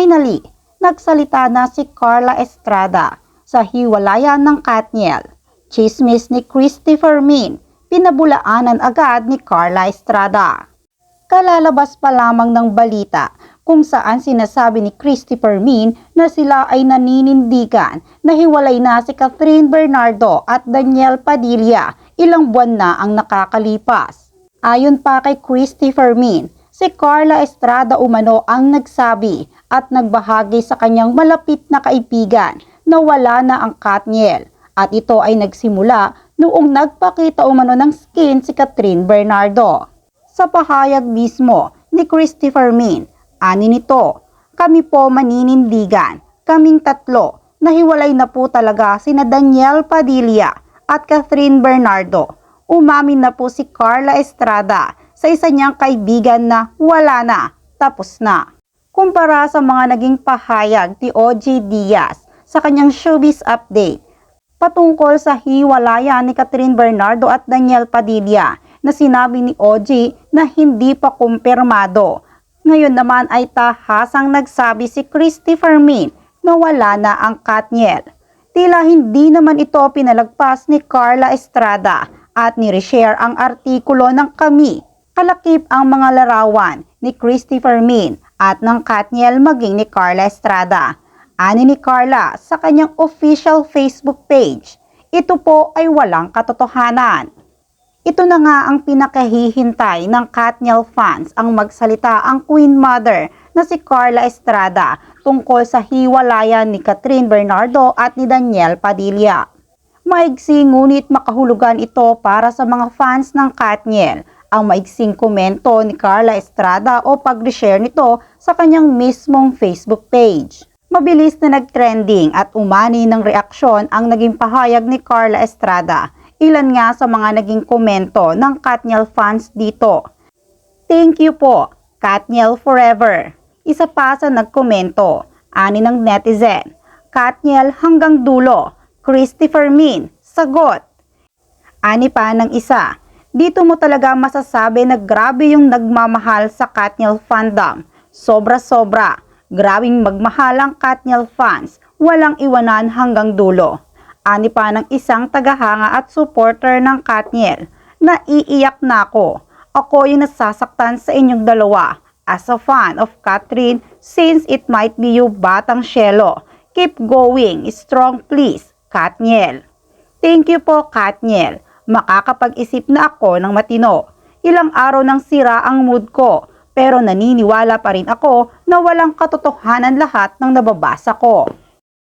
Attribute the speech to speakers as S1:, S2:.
S1: Finally, nagsalita na si Carla Estrada sa hiwalayan ng Katniel. Chismis ni Christopher Min, pinabulaanan agad ni Carla Estrada. Kalalabas pa lamang ng balita kung saan sinasabi ni Christopher Min na sila ay naninindigan na hiwalay na si Catherine Bernardo at Daniel Padilla ilang buwan na ang nakakalipas. Ayon pa kay Christopher Min, si Carla Estrada umano ang nagsabi at nagbahagi sa kanyang malapit na kaibigan na wala na ang Katniel at ito ay nagsimula noong nagpakita umano ng skin si Catherine Bernardo. Sa pahayag mismo ni Christopher Min, ani nito, kami po maninindigan, kaming tatlo, nahiwalay na po talaga sina Daniel Padilla at Catherine Bernardo. Umamin na po si Carla Estrada sa isa niyang kaibigan na wala na, tapos na. Kumpara sa mga naging pahayag ni OJ Diaz sa kanyang showbiz update, patungkol sa hiwalayan ni Catherine Bernardo at Daniel Padilla na sinabi ni OG na hindi pa kumpirmado. Ngayon naman ay tahasang nagsabi si Christopher Min na wala na ang Katniel. Tila hindi naman ito pinalagpas ni Carla Estrada at ni-reshare ang artikulo ng kami. Kalakip ang mga larawan ni Christopher Min at ng Katniel maging ni Carla Estrada. Ani ni Carla sa kanyang official Facebook page. Ito po ay walang katotohanan. Ito na nga ang pinakahihintay ng Katniel fans ang magsalita ang Queen Mother na si Carla Estrada tungkol sa hiwalayan ni Catherine Bernardo at ni Daniel Padilla. Maigsi ngunit makahulugan ito para sa mga fans ng Katniel ang maigsing komento ni Carla Estrada o pag-reshare nito sa kanyang mismong Facebook page. Mabilis na nag-trending at umani ng reaksyon ang naging pahayag ni Carla Estrada ilan nga sa mga naging komento ng Katniel fans dito. Thank you po, Katniel forever. Isa pa sa nagkomento, ani ng netizen, Katniel hanggang dulo, Christopher Min, sagot. Ani pa ng isa, dito mo talaga masasabi na grabe yung nagmamahal sa Katniel fandom. Sobra-sobra, grabing magmahal ang Katniel fans, walang iwanan hanggang dulo. Ani pa ng isang tagahanga at supporter ng Katniel na iiyak na ako. Ako yung nasasaktan sa inyong dalawa as a fan of Catherine since it might be you batang Shelo. Keep going, strong please, Katniel. Thank you po, Katniel. Makakapag-isip na ako ng matino. Ilang araw nang sira ang mood ko, pero naniniwala pa rin ako na walang katotohanan lahat ng nababasa ko.